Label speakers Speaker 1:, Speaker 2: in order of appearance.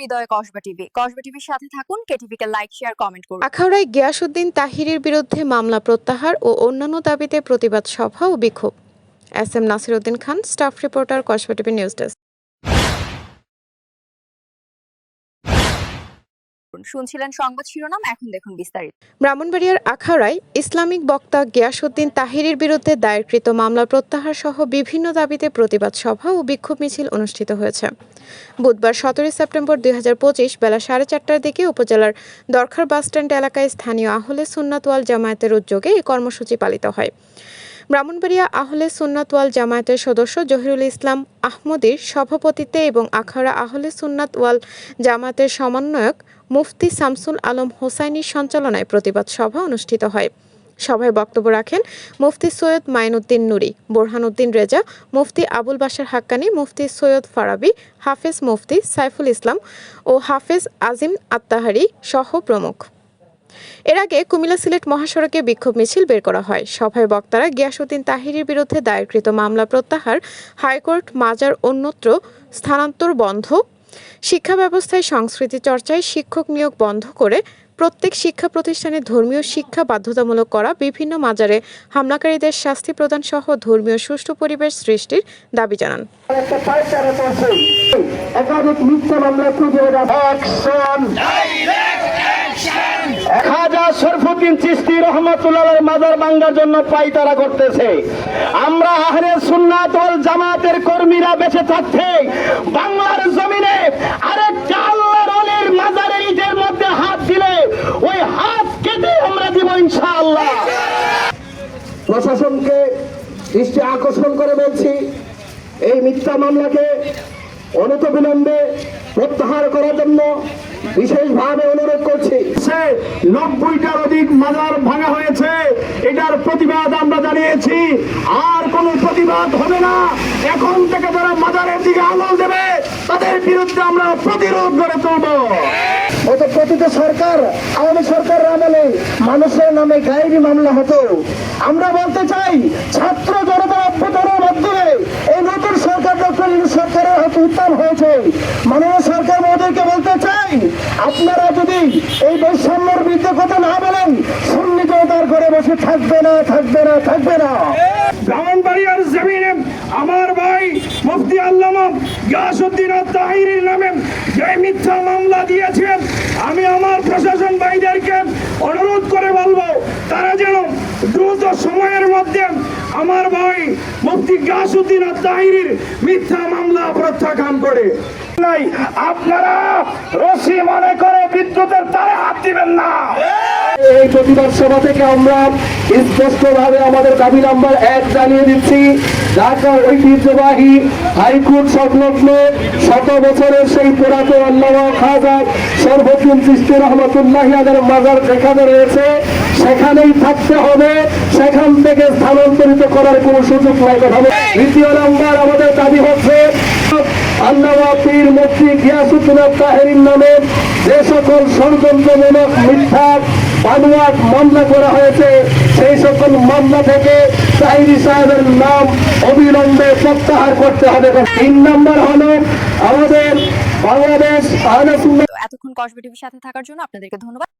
Speaker 1: হৃদয়ে কসবা টিভি। কসবা টিভির সাথে থাকুন কেটিভিকে লাইক শেয়ার কমেন্ট করুন।
Speaker 2: আখাউড়ায় গিয়াসউদ্দিন তাহিরের বিরুদ্ধে মামলা প্রত্যাহার ও অন্যান্য দাবিতে প্রতিবাদ সভা ও বিক্ষোভ। S M Nasiruddin Khan, staff reporter, Kasba TV news desk.
Speaker 1: শুনছিলেন সংবাদ শিরোনাম, এখন দেখুন বিস্তারিত।
Speaker 2: ব্রাহ্মণবাড়িয়ার আখাউড়ায় ইসলামিক বক্তা গিয়াসউদ্দিন তাহিরের বিরুদ্ধে দায়েরকৃত মামলা প্রত্যাহার সহ বিভিন্ন দাবিতে প্রতিবাদ সভা ও বিক্ষোভ মিছিল অনুষ্ঠিত হয়েছে। বুধবার সতেরোই সেপ্টেম্বর দুই বেলা সাড়ে চারটার দিকে উপজেলার দরখার বাসস্ট্যান্ড এলাকায় স্থানীয় আহলে সুন্নাতওয়াল জামায়াতের উদ্যোগে এই কর্মসূচি পালিত হয়। ব্রাহ্মণবাড়িয়া আহলে সুন্নাতওয়াল জামায়াতের সদস্য জহিরুল ইসলাম আহমদির সভাপতিত্বে এবং আখাউড়া আহলে সুন্নাত ওয়াল জামায়াতের সমন্বয়ক মুফতি শামসুল আলম হোসাইনির সঞ্চালনায় প্রতিবাদ সভা অনুষ্ঠিত হয়। সভায় বক্তব্য রাখেন মুফতি সৈয়দ মাইনুদ্দিন নুরি, বোরহানুদ্দিন রেজা, মুফতি আবুল বাশার হাক্কানি, মুফতি সৈয়দ ফারাবি, হাফেজ মুফতি সাইফুল ইসলাম ও হাফেজ আজিম আত্তাহারি সহ প্রমুখ। এর আগে কুমিল্লা সিলেট মহাসড়কে বিক্ষোভ মিছিল বের করা হয়। সভায় বক্তারা গিয়াসউদ্দিন তাহিরের বিরুদ্ধে দায়েরকৃত মামলা প্রত্যাহার, হাইকোর্ট মাজার অন্যত্র স্থানান্তর বন্ধ শিক্ষা ব্যবস্থায় সংস্কৃতি চর্চায় শিক্ষক নিয়োগ বন্ধ করে প্রত্যেক শিক্ষা প্রতিষ্ঠানে ধর্মীয় শিক্ষা বাধ্যতামূলক করা বিভিন্ন মাজারে হামলাকারীদের শাস্তি প্রদান সহ ধর্মীয় সুষ্ঠু পরিবেশ সৃষ্টির দাবি জানান।
Speaker 3: একটা পাইকারে পৌঁছে একাধিক মিথ্যা মামলা খুঁজে অ্যাকশন খাজা শরফুদ্দিন চিস্তি রহমতুল্লাহ মাজার ভাঙ্গার জন্য পাইতারা করতেছে। আমরা আহলে সুন্নাত ওয়াল জামাতের কর্মীরা বেঁচে থাকতে বাংলার জমিনে আরেকটা আল্লাহর অলির মাজারের ইটের মধ্যে হাত দিলে ওই হাত কেটে আমরা দিব ইনশাআল্লাহ প্রশাসনকে দৃষ্টি আকর্ষণ করে বলছি এই মিথ্যা মামলাকে অনতবিলম্বে প্রত্যাহার করার জন্য বিশেষভাবে অনুরোধ করছি। নব্বইটার অধিক মাজার ভাঙা হয়েছে এটার প্রতিবাদ আমরা জানিয়েছি। আর কোনো প্রতিবাদ হবে না। এখন থেকে যারা মাজারের দিকে আঙুল দেবে তাদের বিরুদ্ধে আমরা প্রতিরোধ গড়ে তুলব। অত প্রতিত সরকার আওয়ামী সরকার আমলে মানুষের নামে গায়েবী মামলা হতো। আমরা বলতে চাই মাননীয় সরকার মহোদয়কে বলতে চাই, আপনারা যদি এই বৈষম্যের বিরুদ্ধে কথা না বলেন সুন্নি জনতার ঘরে বসে থাকবে না থাকবে না থাকবে না।
Speaker 4: ব্রাহ্মণবাড়িয়ার জমিনে আমার ভাই মুফতি আল্লামা গিয়াসউদ্দিন তাহিরির নামে যে মিথ্যা মামলা দিয়েছেন, আমি আমার প্রশাসন ভাইদেরকে অনুরোধ করে বলব, তারা যেন দ্রুত সময়ের মধ্যে আমার ভাই মুফতি গিয়াসউদ্দিন তাহিরির মিথ্যা মামলা প্রত্যাখ্যান করে। নাই, আপনারা রশি মনে করে বিদ্যুতের তারে হাত দিবেন না।
Speaker 3: এই প্রতিবাদ সভা থেকে আমরা স্পষ্টভাবে আমাদের দাবি নাম্বার এক জানিয়ে দিচ্ছি, ঢাকার ঐতিহ্যবাহী হাইকোর্ট সংলগ্ন শত বছরের সেই পুরাতন আল্লামা খাজা সর্বদিন সৃষ্টি রহমতুল্লাহ মাজার যেখানে রয়েছে সেখানেই থাকতে হবে। সেখান থেকে স্থানান্তরিত করার কোনো সুযোগ নাই, কথা। দ্বিতীয় নাম্বার আমাদের দাবি হচ্ছে মুফতি তাহেরির নামে যে সকল ষড়যন্ত্রমূলক মামলা করা হয়েছে, সেই সকল মামলা থেকে তাহিরি সাহেবের নাম অবিলম্বে প্রত্যাহার করতে হবে। তিন নম্বর হলো আমাদের বাংলাদেশ
Speaker 1: এতক্ষণ কসবা টিভির সাথে থাকার জন্য আপনাদেরকে ধন্যবাদ।